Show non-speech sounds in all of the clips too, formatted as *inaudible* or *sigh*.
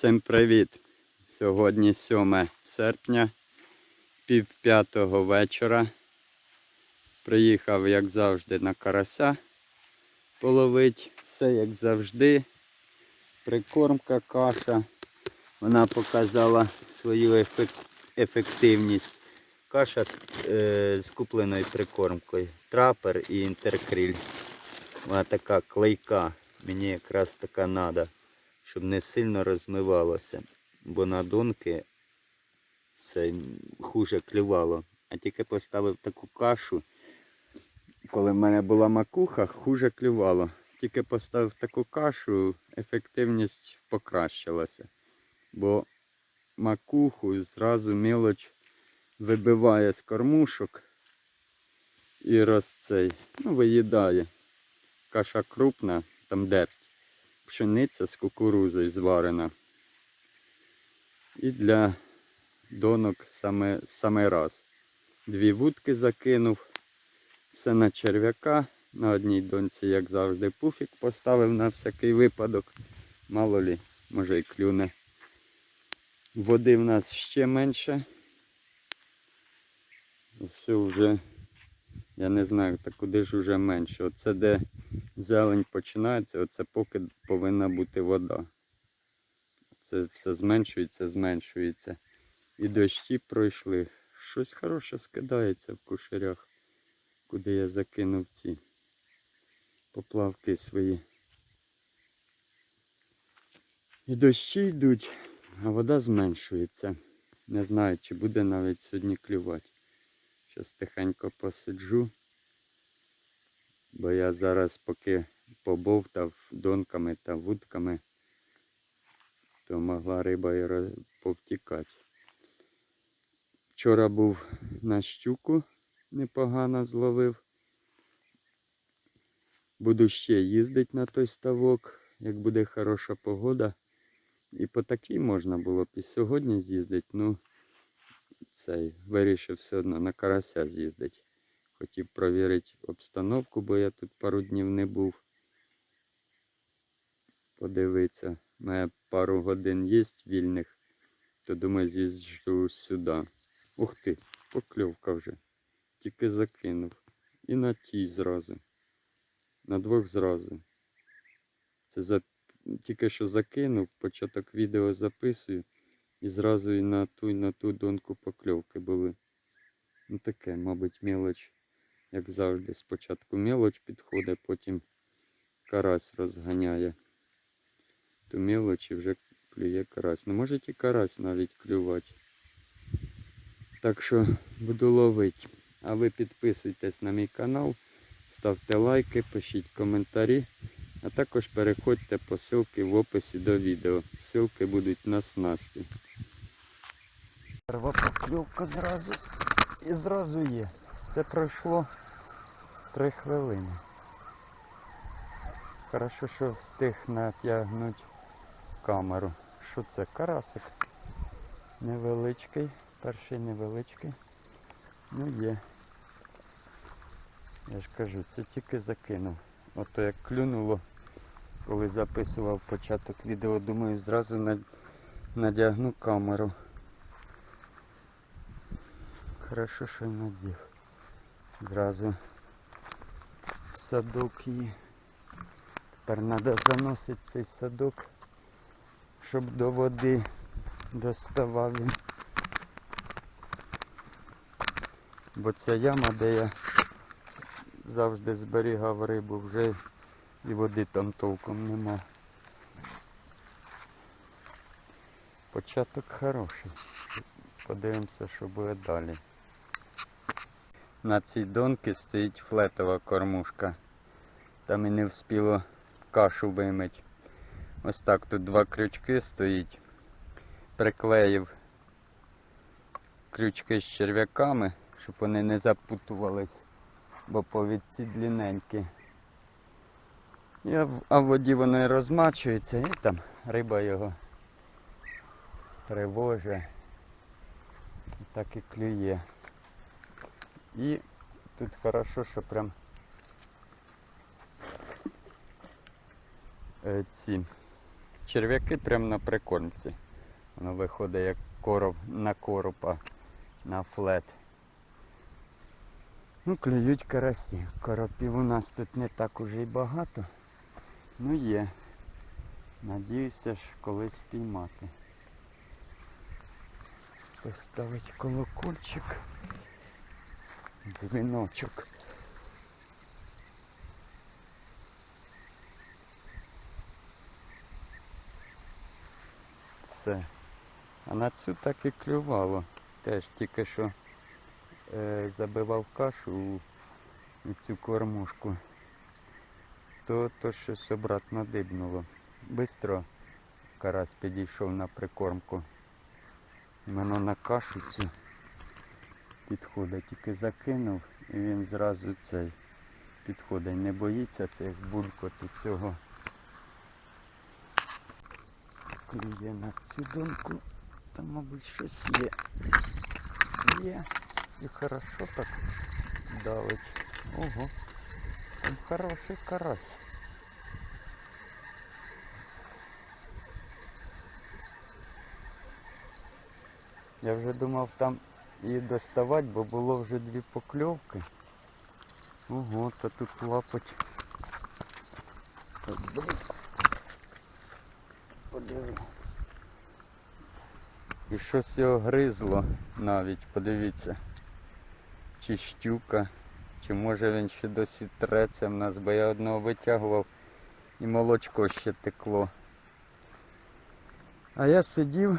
Всім привіт! Сьогодні 7 серпня, пів п'ятого вечора. Приїхав, як завжди, на карася половить. Все як завжди. Прикормка, каша. Вона показала свою ефективність. Каша з, е, купленою прикормкою. Трапер і інтеркриль. Вона така клейка. Мені якраз така треба щоб не сильно розмивалося, бо на донки це хуже клювало. А тільки поставив таку кашу, коли в мене була макуха, хуже клювало. Тільки поставив таку кашу, ефективність покращилася. Бо макуху зразу мілоч вибиває з кормушок і роз цей, ну, виїдає. Каша крупна, там дерть пшениця з кукурузою зварена. І для донок саме, саме раз. Дві вудки закинув. Все на черв'яка. На одній донці, як завжди, пуфік поставив на всякий випадок. Мало лі, може і клюне. Води в нас ще менше. Все вже, я не знаю, та куди ж вже менше. Оце де зелень починається, оце поки повинна бути вода. Це все зменшується, зменшується. І дощі пройшли. Щось хороше скидається в кушарях, куди я закинув ці поплавки свої. І дощі йдуть, а вода зменшується. Не знаю, чи буде навіть сьогодні клювати. Зараз тихенько посиджу. Бо я зараз поки побовтав донками та вудками, то могла риба і повтікати. Вчора був на щуку, непогано зловив. Буду ще їздити на той ставок, як буде хороша погода. І по такій можна було б і сьогодні з'їздити, ну цей вирішив все одно на карася з'їздити. Хотів провірити обстановку, бо я тут пару днів не був. Подивитися. Мене пару годин є вільних, то думаю, з'їжджу сюди. Ух ти, покльовка вже. Тільки закинув. І на тій зразу. На двох зразу. Це за... тільки що закинув, початок відео записую. І зразу і на ту, і на ту донку покльовки були. Ну таке, мабуть, мелоч як завжди, спочатку мелоч підходить, потім карась розганяє. То мелоч і вже клює карась. Не може і карась навіть клювати. Так що буду ловити. А ви підписуйтесь на мій канал, ставте лайки, пишіть коментарі, а також переходьте по ссылці в описі до відео. Ссылки будуть на снасті. Перва покльовка зразу і зразу є. Це пройшло три хвилини. Хорошо, що встиг натягнути камеру. Що це? Карасик. Невеличкий, перший невеличкий. Ну є. Я ж кажу, це тільки закинув. Ото як клюнуло, коли записував початок відео, думаю, зразу надягну камеру. Хорошо, що й надів. Зразу в садок її. Тепер треба заносити цей садок, щоб до води доставав він. Бо ця яма, де я завжди зберігав рибу, вже і води там толком нема. Початок хороший. Подивимося, що буде далі. На цій донці стоїть флетова кормушка. Там і не вспіло кашу вимить. Ось так тут два крючки стоїть. Приклеїв крючки з черв'яками, щоб вони не запутувались, бо повідці длинненькі. І а в воді воно і розмачується і там риба його тривоже. І так і клює. І тут хорошо, що прям ці черв'яки прямо на прикормці. Воно виходить як короб на коропа, на флет. Ну, клюють карасі. Коропів у нас тут не так уже й багато. Ну є. Надіюся ж колись піймати. Поставить колокольчик. Дзвіночок. Все. А на цю так і клювало. Теж тільки що е, забивав кашу у, у цю кормушку. То, то щось обратно дибнуло. Бистро карась підійшов на прикормку. Іменно на кашу цю підходить, тільки закинув і він зразу цей підходить. Не боїться цих булькоту цього. Клює на цю донку. Там, мабуть, щось є. Є. І хорошо так давить. Ого. Там хороший карась. Я вже думав там її доставати, бо було вже дві покльовки. Ого, то тут дивись. Подиви. І щось його гризло навіть, подивіться. Чи щука, чи може він ще досі треться в нас, бо я одного витягував і молочко ще текло. А я сидів,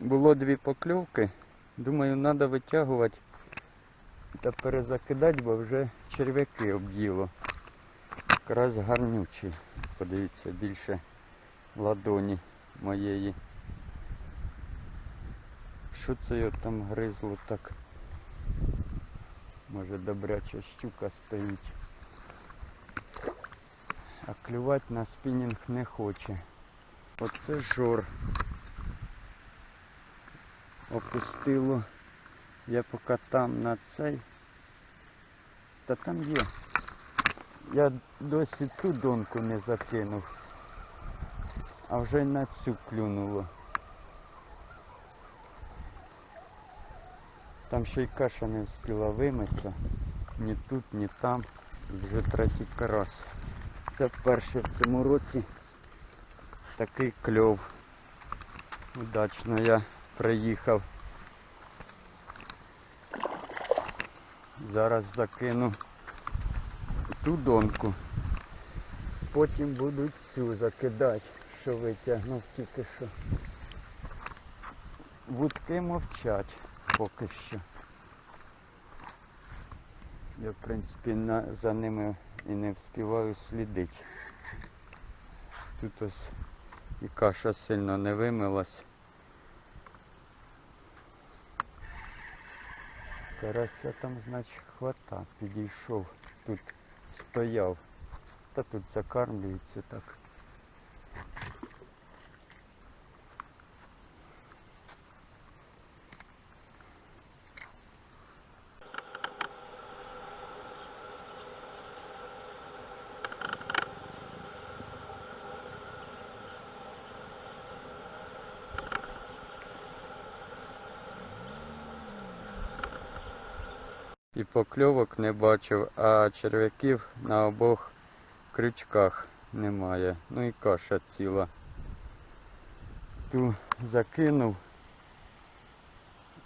було дві покльовки. Думаю, треба витягувати та перезакидати, бо вже черв'яки об'їло. Якраз гарнючий. Подивіться, більше ладоні моєї. Що це його там гризло так? Може добряча щука стоїть. А клювати на спінінг не хоче. Оце жор. Опустило. Я поки там на цей. Та там є. Я досі цю донку не закинув. А вже на цю клюнуло. Там ще й каша не встигла вимитися. Ні тут, ні там. Вже третій карась. Це вперше в цьому році такий кльов. Удачно я приїхав. Зараз закину ту донку. Потім будуть цю закидати, що витягнув тільки що. Вудки мовчать поки що. Я в принципі на, за ними і не вспіваю слідити. Тут ось і каша сильно не вимилась. Карася там, значить, хвата, підійшов, тут стояв. Та тут закармлюється так. І покльовок не бачив, а черв'яків на обох крючках немає. Ну і каша ціла. Ту закинув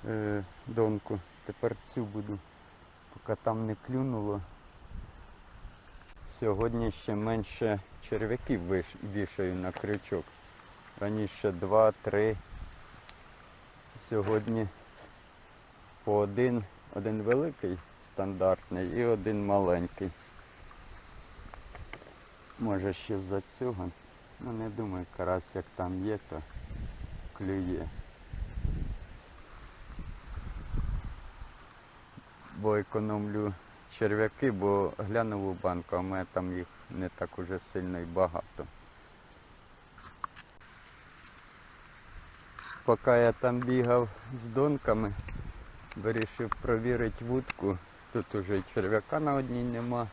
е, донку. Тепер цю буду, поки там не клюнуло. Сьогодні ще менше черв'яків вішаю на крючок. Раніше два-три. Сьогодні по один, один великий стандартний і один маленький. Може ще за цього. Ну не думаю, карась як там є, то клює. Бо економлю черв'яки, бо глянув у банку, а в мене там їх не так уже сильно і багато. Поки я там бігав з донками, вирішив провірити вудку. Тут уже черв'яка на одній нема,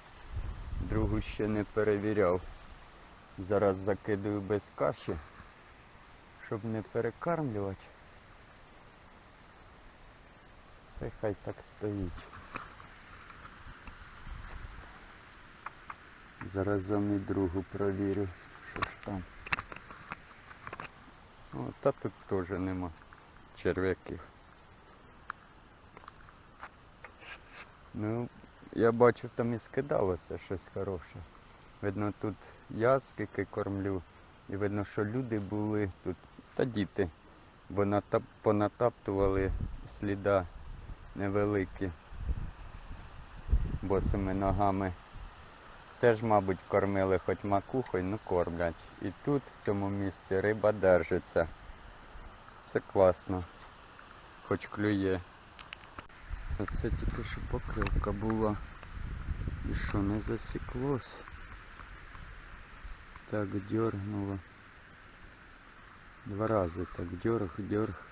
другу ще не перевіряв. Зараз закидаю без каші. щоб не перекармлювати. Та хай так стоїть. Заразом і другу провірю, що ж там. О, та тут теж нема черв'яків. Ну, я бачив, там і скидалося щось хороше. Видно, тут я скільки кормлю, і видно, що люди були тут, та діти, бо натап, понатаптували сліда невеликі босими ногами. Теж, мабуть, кормили хоч макухою, ну кормлять. І тут, в цьому місці, риба держиться. Це класно. Хоч клює. Оце тільки що покривка була. І що, не засіклось? Так, дергнуло. Два рази так дерг, дерг.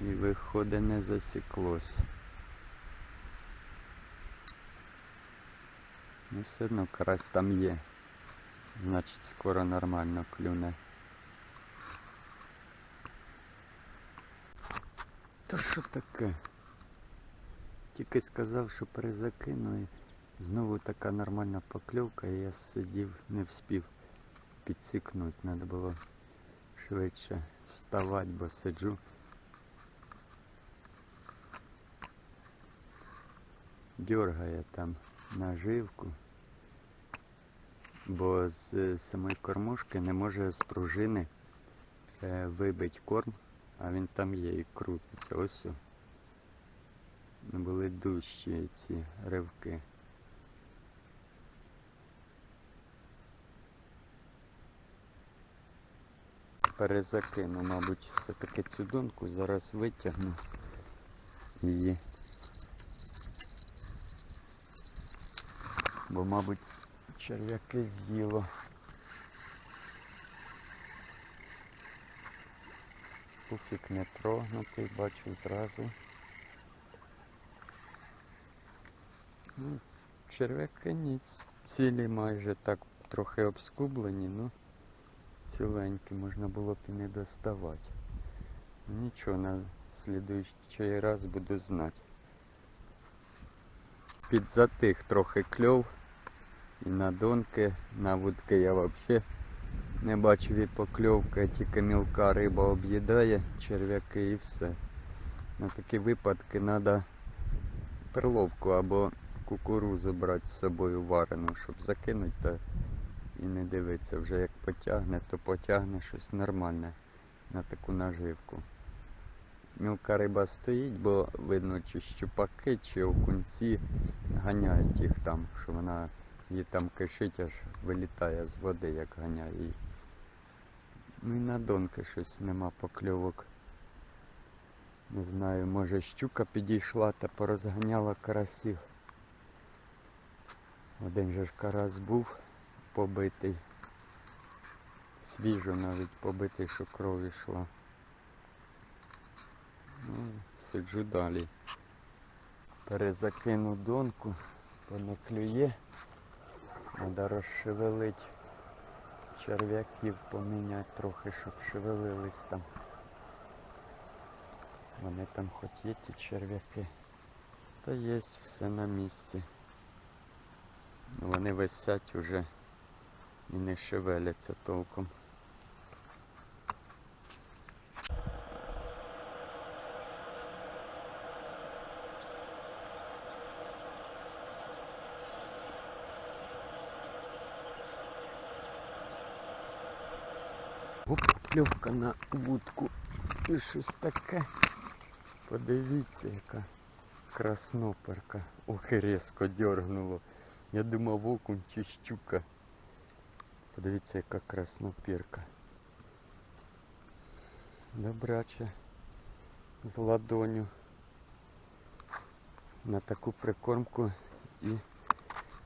І виходить не засіклось. Ну все одно карась там є. Значить скоро нормально клюне. То що таке? Тільки сказав, що перезакину і знову така нормальна покльовка, і я сидів, не вспів підсікнути. Треба було швидше вставати, бо сиджу. Дергає там наживку, бо з самої кормушки не може з пружини е, вибити корм, а він там є і крутиться. Ось. Були дужчі ці ривки. Перезакину, мабуть, все-таки цю донку, зараз витягну її. Бо, мабуть, черв'яки з'їло. Пуфік не трогнутий, бачу зразу. Ну, черв'яки ніц. Цілі майже так трохи обскублені, ну ціленькі, можна було б і не доставати. Нічого, на слідуючий раз буду знати. Підзатих трохи кльов. І на донки, на вудки я взагалі не бачив і покльовки, тільки мілка риба об'їдає черв'яки і все. На такі випадки треба перловку або кукурузу брати з собою варену, щоб закинути та і не дивитися. Вже як потягне, то потягне щось нормальне на таку наживку. Мілка риба стоїть, бо видно, чи щупаки, чи окунці ганяють їх там, що вона її там кишить, аж вилітає з води, як ганяє її. Ну і на донки щось нема покльовок. Не знаю, може щука підійшла та порозганяла карасів. Один же ж карась був побитий. Свіжо навіть побитий, що кров йшла. Ну, сиджу далі. Перезакину донку, бо не клює. Треба розшевелити черв'яків, поміняти трохи, щоб шевелились там. Вони там хоч є ті черв'яки. Та є все на місці. Вони висять уже і не шевеляться толком. Оп, кльовка на вудку. І щось таке. Подивіться, яка красноперка. Ох, і різко дергнуло. Я думав окунь чи щука. Подивіться, яка краснопірка. Добряче. З ладоню. На таку прикормку і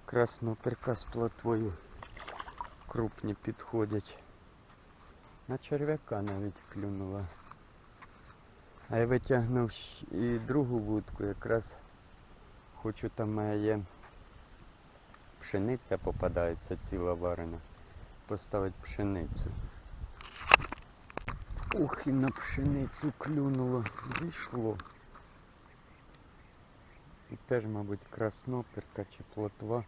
красноперка з плотвою крупні підходять. На черв'яка навіть клюнула. А я витягнув і другу вудку, якраз хочу там є пшениця попадається ціла варена. Поставити пшеницю. Ух, і на пшеницю клюнуло. Зійшло. І теж, мабуть, красноперка чи плотва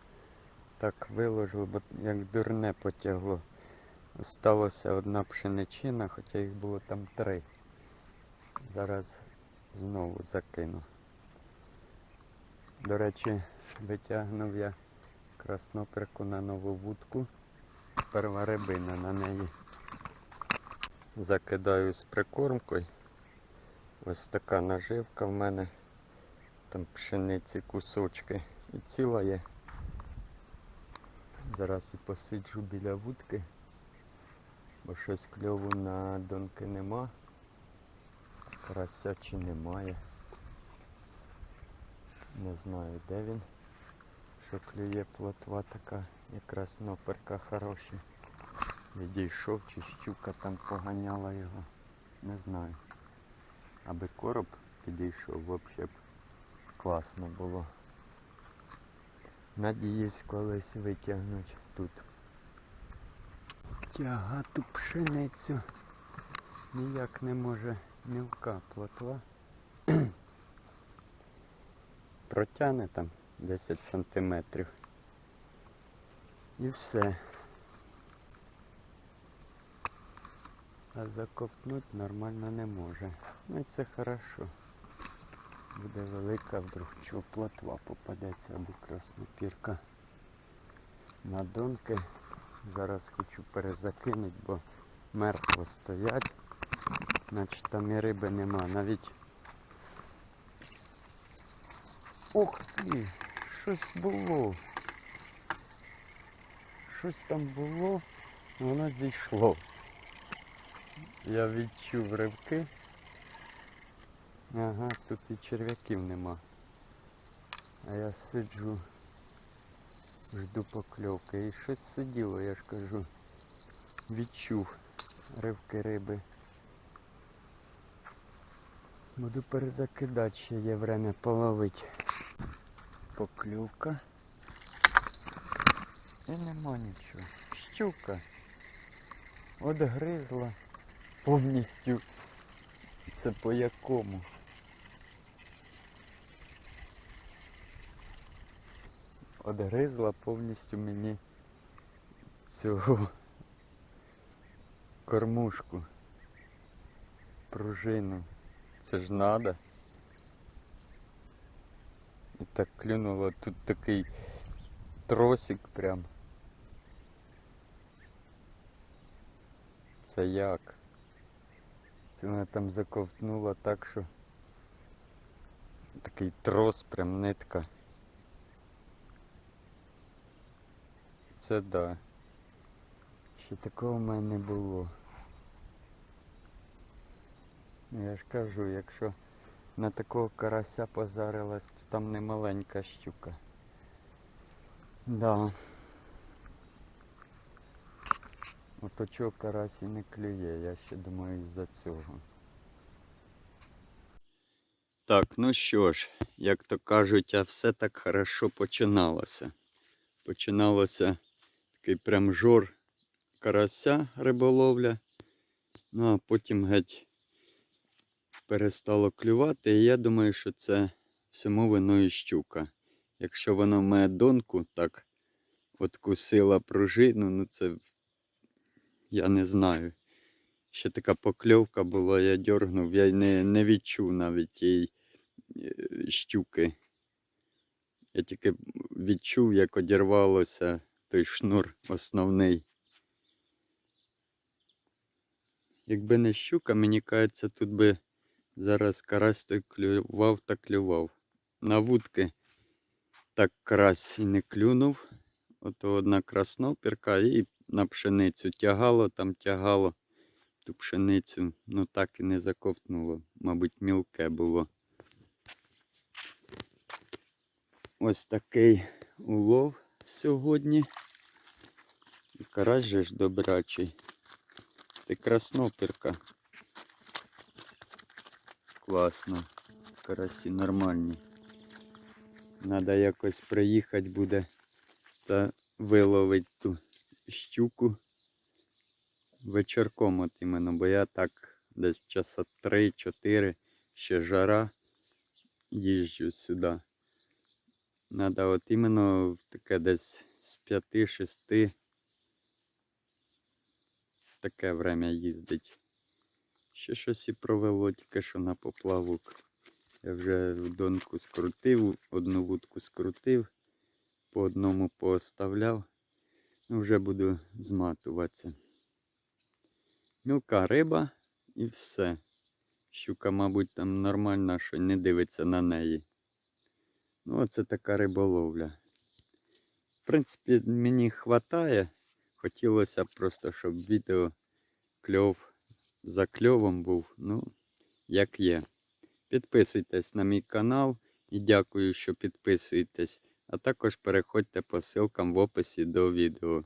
так виложили, бо як дурне потягло. Осталося одна пшеничина, хоча їх було там три. Зараз знову закину. До речі, витягнув я красноперку на нову вудку. Перва рибина на неї. Закидаю з прикормкою. Ось така наживка в мене. Там пшениці кусочки. І ціла є. Зараз і посиджу біля вудки, бо щось кльову на донки нема. Карася чи немає. Не знаю де він. Що клює плотва така, якраз ноперка хороші. Відійшов чи щука там поганяла його. Не знаю. Аби короб підійшов, взагалі б класно було. Надіюсь колись витягнуть тут. Тягату пшеницю. Ніяк не може мілка плотва. *clears throat* Протягне там 10 сантиметрів. І все. А закопнуть нормально не може. Ну і це хорошо. Буде велика, вдруг чого плотва попадеться або краснопірка. На донки. Зараз хочу перезакинути, бо мертво стоять. Значить там і риби нема. Навіть. Ох ти! Щось було. Щось там було, воно зійшло. Я відчув ривки. Ага, тут і черв'яків нема. А я сиджу, жду покльовки. І щось сиділо, я ж кажу. Відчув ривки риби. Буду перезакидати, ще є время половити. Покльовка. І нема нічого. Щука. От гризла повністю. Це по якому? Отгризла повністю мені цього кормушку. Пружину. Це ж надо. І так клюнуло тут такий тросик прям. Це як? Це вона там заковтнула так, що такий трос, прям нитка. Це да. Ще такого в мене не було. Я ж кажу, якщо на такого карася позарилась, там не маленька щука. Да. Ото чого карась і не клює, я ще думаю із-за цього. Так, ну що ж, як то кажуть, а все так хорошо починалося. Починалося такий прям жор карася риболовля. Ну а потім геть перестало клювати. І я думаю, що це всьому виною щука. Якщо вона має донку, так откусила пружину, ну це я не знаю. Ще така покльовка була, я дьоргнув, я не, не відчув навіть тієї е, щуки. Я тільки відчув, як одірвалося той шнур основний. Якби не щука, мені кажеться, тут би зараз карась той клював та клював. На вудки так карась не клюнув. Ото одна краснопірка і на пшеницю тягало, там тягало ту пшеницю, ну так і не заковтнуло. Мабуть, мілке було. Ось такий улов сьогодні. І карась же ж добрячий. Ти краснопірка. Класно. Карасі нормальні. Надо якось приїхати буде та виловить ту щуку вечірком от іменно, бо я так десь часа 3-4, ще жара, їжджу сюди. Надо от іменно в таке десь з 5-6 таке время їздить. Ще щось і провело, тільки що на поплавок. Я вже донку скрутив, одну вудку скрутив, по одному пооставляв. Ну, вже буду зматуватися. Мілка риба і все. Щука, мабуть, там нормальна, що не дивиться на неї. Ну, оце така риболовля. В принципі, мені вистачає. Хотілося просто, щоб відео кльов за кльовом був. Ну, як є. Підписуйтесь на мій канал і дякую, що підписуєтесь. А також переходьте по ссылкам в описі до відео.